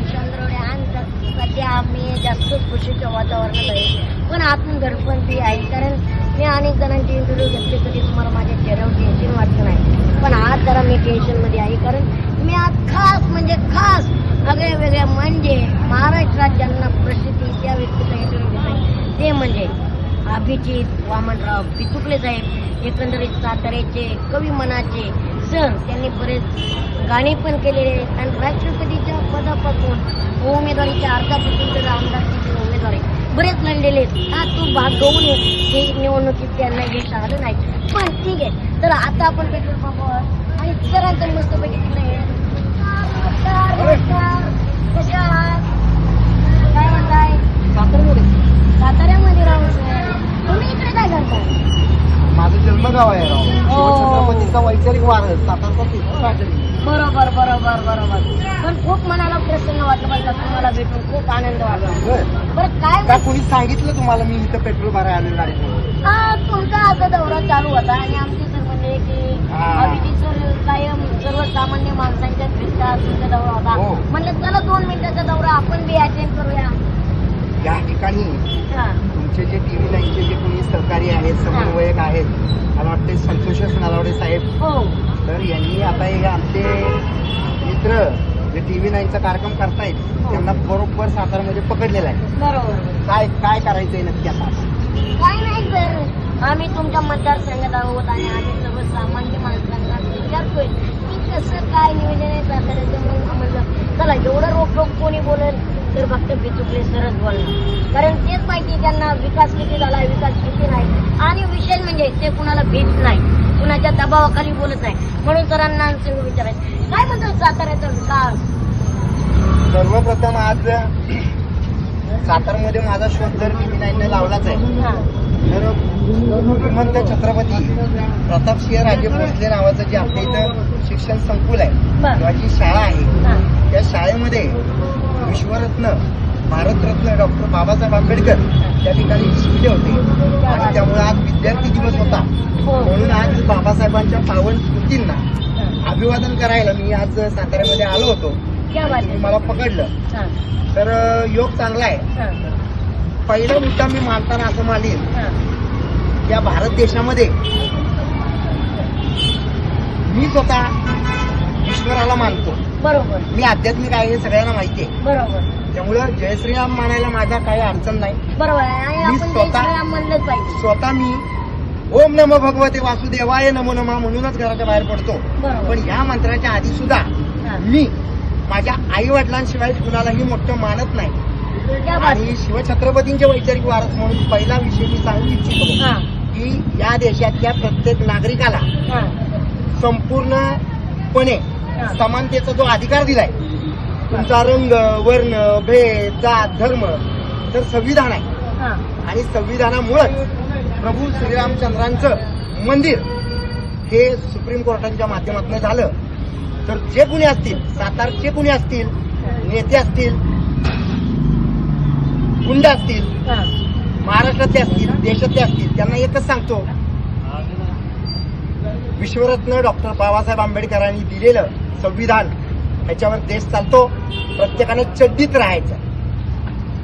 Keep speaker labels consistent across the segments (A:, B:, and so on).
A: आणि चंद्रोडे आणि सध्या आम्ही जास्त खुशीच्या वातावरणात आहे. पण आतून धडपणती आहे. कारण मी अनेक जणांचे इंटरव्ह्यू घेतले तरी तुम्हाला माझ्या चेहऱ्यावर टेन्शन वाटलं नाही. पण आज जरा मी टेन्शनमध्ये आहे. कारण मी आज खास म्हणजे खास वेगळ्या वेगळ्या म्हणजे महाराष्ट्रात ज्यांना प्रसिद्धी त्या व्यक्तीचा इंटरव्ह्यू घेत ते म्हणजे अभिजित वामनराव पितुकले साहेब. एकंदरीत साताऱ्याचे कवी मनाचे सर त्यांनी बरेच गाणी पण केलेले आहेत. आणि राष्ट्रपतीच्या पदापासून उमेदवारीच्या अर्धापासून आमदारकीचे उमेदवार बरेच लढलेले आहेत. हा तो भाग गवून हे निवडणुकीत त्यांना यश आलं नाही. पण ठीक आहे. तर आता आपण पेट्रोल पंपावर आणि सरांचं मस्त बघितलं काय म्हणताय?
B: सातारमध्ये
A: साताऱ्यामध्ये राहून. तुम्ही इकडे काय करताय?
B: माझं जन्मगाव आहे राव. वैचारिक वार सातारचा
A: बरोबर बरोबर बरोबर. पण खूप मनाला प्रसन्न वाटलं का तुम्हाला भेटून. खूप आनंद वाटला.
B: बरं
A: काय
B: कोणी सांगितलं तुम्हाला मी इथं पेट्रोल भरायला आलो गाडीत
A: हा, तुमचा असा दौरा चालू होता आणि आमचे सर म्हणजे की. अभिजित सर कायम सर्वसामान्य माणसांच्या फिरतात तुमचा दौरा होता. म्हणलं चला दोन मिनिटाचा दौरा आपण बी अटेंड
B: ठिकाणी
A: हा.
B: तुमचे जे टी व्ही नाईनचे जे कोणी सहकारी आहेत समन्वयक आहेत मला वाटते संतोष नालावडे साहेब.
A: हो.
B: तर यांनी आता हे आमचे मित्र जे टी व्ही नाईनचा कार्यक्रम करतायत त्यांना बरोबर सातारमध्ये पकडलेला आहे.
A: बरोबर.
B: काय काय करायचंय नक्की आता?
A: काय नाही सर. आम्ही तुमच्या मतदारसंघात आहोत आणि आम्ही सर्वसामान्य माणसांना विचारतोय की कसं काय नियोजन आहे साताऱ्याचं? म्हणून म्हणलं चला एवढं रोख रोख फक्त बिचुकले सरच बोलणार कारण तेच माहिती त्यांना विकास किती झाला विकास किती नाही. आणि विशेष म्हणजे ते कुणाला भीत नाही. कुणाच्या दबावाखाली बोलत नाही. म्हणून सरांना विचारायचं. काय म्हणतात साताऱ्याचा विकास?
B: सर्वप्रथम आज सातारमध्ये माझा शोध जर नाईनने लावलाच आहे. तर श्रीमंत छत्रपती प्रतापसिंह राजे भोसले नावाचं जे आपल्या इथं शिक्षण संकुल आहे. किंवा जी शाळा आहे विश्वरत्न भारतरत्न डॉक्टर बाबासाहेब आंबेडकर त्या ठिकाणी शिकले होते आणि त्यामुळे आज विद्यार्थी दिवस होता
A: हो.
B: म्हणून आज बाबासाहेबांच्या पावन स्मृतींना
A: हा.
B: अभिवादन करायला मी आज साताऱ्यामध्ये आलो होतो
A: क्या बात आहे.
B: मला पकडलं. तर योग चांगला आहे. पहिला मुद्दा मी मानताना असं मानेन. या भारत देशामध्ये मी स्वतः ईश्वराला मानतो.
A: बरोबर.
B: मी आध्यात्मिक आहे हे सगळ्यांना माहिती आहे.
A: बरोबर.
B: त्यामुळं जय श्रीराम मानायला माझा काही अडचण नाही.
A: बरोबर आहे. आणि
B: मी
A: आपण जय
B: स्वतः-
A: श्रीराम म्हणलंच पाहिजे.
B: स्वतः मी ओम नम भगवते वासुदेवाय नमो नमा म्हणूनच घराच्या बाहेर पडतो.
A: बरोबर.
B: पण ह्या मंत्राच्या आधी सुद्धा
A: हा.
B: मी माझ्या आई वडिलांशिवाय कुणालाही मोठं मानत नाही. आणि शिवछत्रपतींचे वैचारिक वारस म्हणून पहिला विषय मी सांगू इच्छितो.
A: हा.
B: की या देशातल्या प्रत्येक नागरिकाला
A: हा.
B: संपूर्णपणे. समानतेचा जो अधिकार दिलाय तुमचा रंग वर्ण भेद जात धर्म तर संविधान आहे.
A: हा.
B: आणि संविधानामुळेच प्रभू श्रीरामचंद्रांचं मंदिर हे सुप्रीम कोर्टाच्या माध्यमातून झालं. तर जे कुणी असतील सातारचे कुणी असतील नेते असतील गुंड असतील महाराष्ट्रातले असतील देशातले असतील त्यांना एकच सांगतो विश्वरत्न डॉक्टर बाबासाहेब आंबेडकरांनी दिलेलं संविधान ह्याच्यावर देश चालतो प्रत्येकाने चड्डीत राहायचं.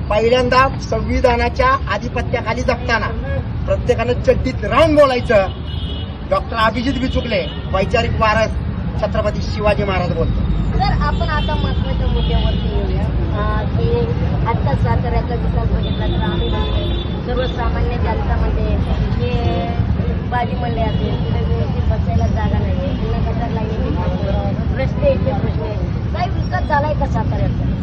B: पहिल्यांदा संविधानाच्या आधिपत्याखाली जगताना प्रत्येकानं चड्डीत राहून बोलायचं. डॉक्टर अभिजित बिचुकले वैचारिक वारस छत्रपती शिवाजी महाराज बोलतो
A: आपण आता महत्त्वाच्या मुद्द्यावर येऊया अं, की आता साताऱ्याचा विकास बघितला तर आम्ही म्हणतो सर्वसामान्य जनता म्हणजे जे बाजी मंडळी असेल तिथे व्यवस्थित बसायला जागा नाही आहे पुन्हा गटार लाईनीचे प्रश्न रस्त्याचे प्रश्न आहे काय विकास झालाय का साताऱ्याचा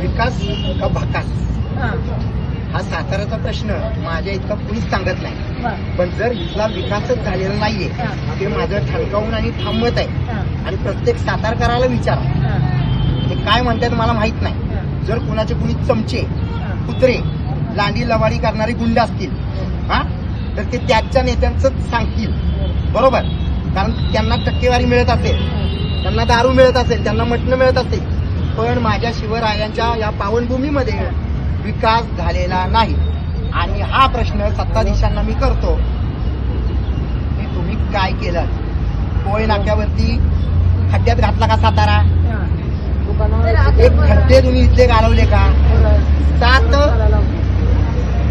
B: विकास का भकास
A: हा.
B: साताऱ्याचा प्रश्न माझ्या इतका कुणीच सांगत नाही. पण जर इथला विकासच झालेला नाहीये. ते माझं ठणकावून आणि थांबत आहे. आणि प्रत्येक सातारकराला विचारा. ते काय म्हणतात मला माहीत नाही. जर कुणाचे कुणी चमचे. कुत्रे लांडी लवाडी करणारे गुंड असतील हा? तर ते त्याच्या नेत्यांचं सांगतील. बरोबर? कारण त्यांना टक्केवारी मिळत असेल त्यांना दारू मिळत असेल त्यांना मटणं मिळत असेल पण माझ्या शिवरायांच्या या पावनभूमीमध्ये विकास झालेला नाही. आणि हा प्रश्न सत्ताधीशांना मी करतो. की तुम्ही काय केलं? कोळी नाक्यावरती खड्ड्यात घातला का सातारा? एक खड्डे तुम्ही इथले घालवले का? सात